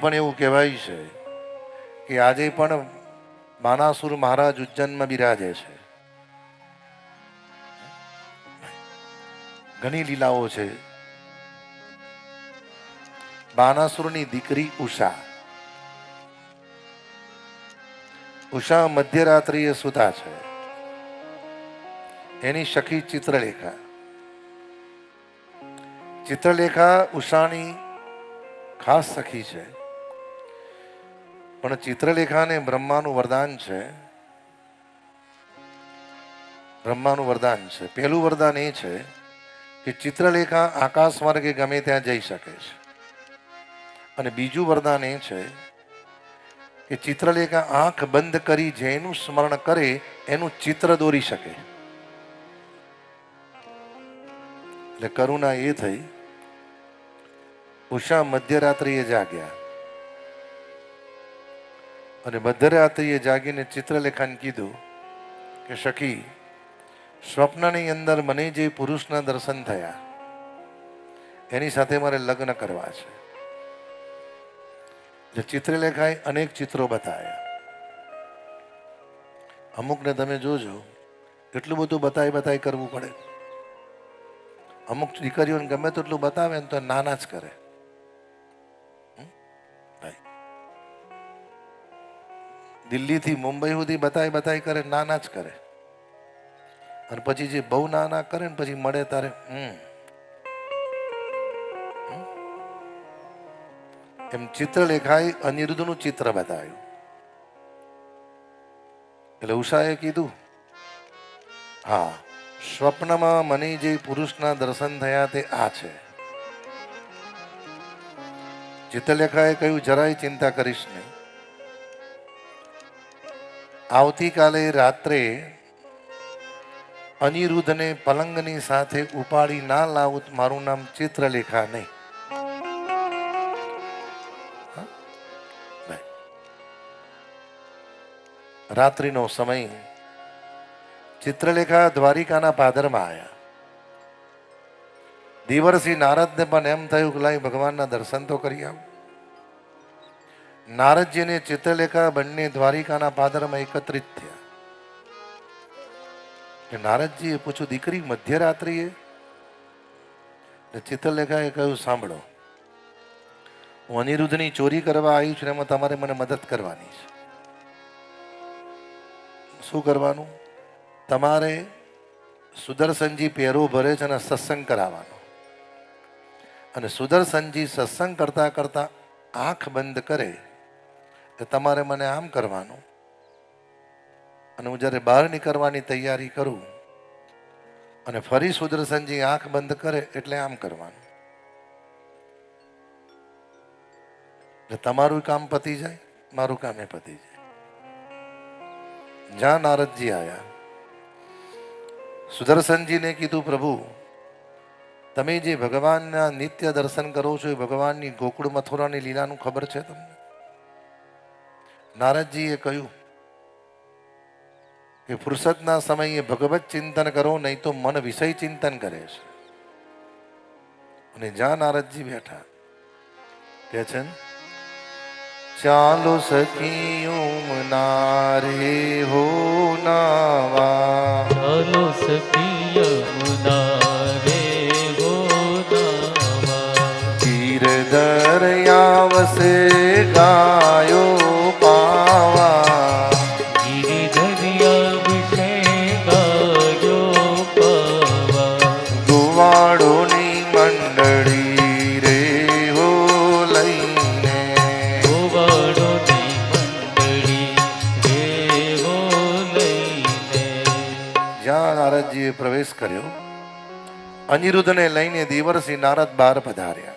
પણ એવું કહેવાય છે કે આજે પણ માનાસુર મહારાજ ઉજ્જૈનમાં બિરાજે છે. ઘણી લીલાઓ છે. બાનાસુરની દીકરી ઉષા. ઉષા મધ્યરાત્રિએ સુતા છે. એની સખી ચિત્રલેખા. ચિત્રલેખા ઉષાની ખાસ સખી છે. પણ ચિત્રલેખાને બ્રહ્માનું વરદાન છે. બ્રહ્માનું વરદાન છે. પહેલું વરદાન એ છે કે ચિત્રલેખા આકાશ માર્ગે ગમે ત્યાં જઈ શકે છે. અને બીજું વરદાન એ છે કે ચિત્રલેખા આંખ બંધ કરી જેનું સ્મરણ કરે એનું ચિત્ર દોરી શકે. એટલે કરુણા એ થઈ. ઉષા મધ્યરાત્રિએ જાગ્યા. અને મધ્યરાત્રિએ જાગીને ચિત્રલેખાને કીધું કે, સખી, સ્વપ્નની અંદર મને જે પુરુષના દર્શન થયા, એની સાથે મારે લગ્ન કરવા છે. એટલે ચિત્રલેખાએ અનેક ચિત્રો બતાવ્યા. અમુકને તમે જોજો, એટલું બધું બતાવી બતાવી કરવું પડે. અમુક દીકરીઓને ગમે તેટલું બતાવે ને તો નાના જ કરે. દિલ્હીથી મુંબઈ સુધી બતાય બતાય કરે, નાના જ કરે. અને પછી જે બહુ નાના કરે ને પછી મળે તારે? એમ ચિત્રલેખાએ અનિરુદ્ધનું ચિત્ર બતાવ્યું. એટલે ઉષાએ કીધું, હા, સ્વપ્નમાં મને જે પુરુષના દર્શન થયા તે આ છે. ચિત્રલેખાએ કહ્યું, જરાય ચિંતા કરીશ નહીં. આવતીકાલે રાત્રે અનિરુદ્ધને પલંગની સાથે ઉપાડી ના લાવું મારું નામ ચિત્રલેખા નહીં. રાત્રિનો સમય ચિત્રલેખા દ્વારિકાના પાદરમાં આવ્યા દેવર્ષિ નારદને પણ એમ થયું કે લાઈ ભગવાનના દર્શન તો કરી આવું. નારદજી અને ચિત્રલેખા બંને દ્વારિકાના પાદરમાં એકત્રિત થયા. નારદજીએ પૂછ્યું, દીકરી, મધ્યરાત્રિએ? ચિત્રલેખાએ કહ્યું, સાંભળો, હું અનિરુદ્ધની ચોરી કરવા આવી છું એમાં તમારે મને મદદ કરવાની છે. શું કરવાનું? તમારે સુદર્શનજી પહેરો ભરે છે અને સત્સંગ કરાવવાનો. અને સુદર્શનજી સત્સંગ કરતા કરતા આંખ બંધ કરે તો તમારે મને આમ કરવાનું? અને હું જ્યારે બહાર નીકળવાની તૈયારી કરું, અને ફરી સુદર્શનજી આંખ બંધ કરે એટલે આમ કરવાનું. એટલે તમારું કામ પતી જાય, મારું કામ એ પતી જાય. જ્યાં નારદજી આવ્યા સુદર્શનજીને કીધું, પ્રભુ, તમે જે ભગવાનના નિત્ય દર્શન કરો છો, એ ભગવાનની ગોકુળ મથુરાની લીલાનું ખબર છે તમને? નારદજીએ કહ્યું કે ફુરસદના સમયે ભગવત ચિંતન કરો નહીં તો મન વિષય ચિંતન કરે છે. અને જ્યાં નારદજી બેઠા કે છે ચાલો સખીયું નારે હો નાવા. ચાલો સખીયું નારે હો નાવા. તીર દરિયાવસે ગાયો. જ્યાં નારદજીએ પ્રવેશ કર્યો અનિરુદ્ધને લઈને દેવરસિંહ નારદ બાર પધાર્યા.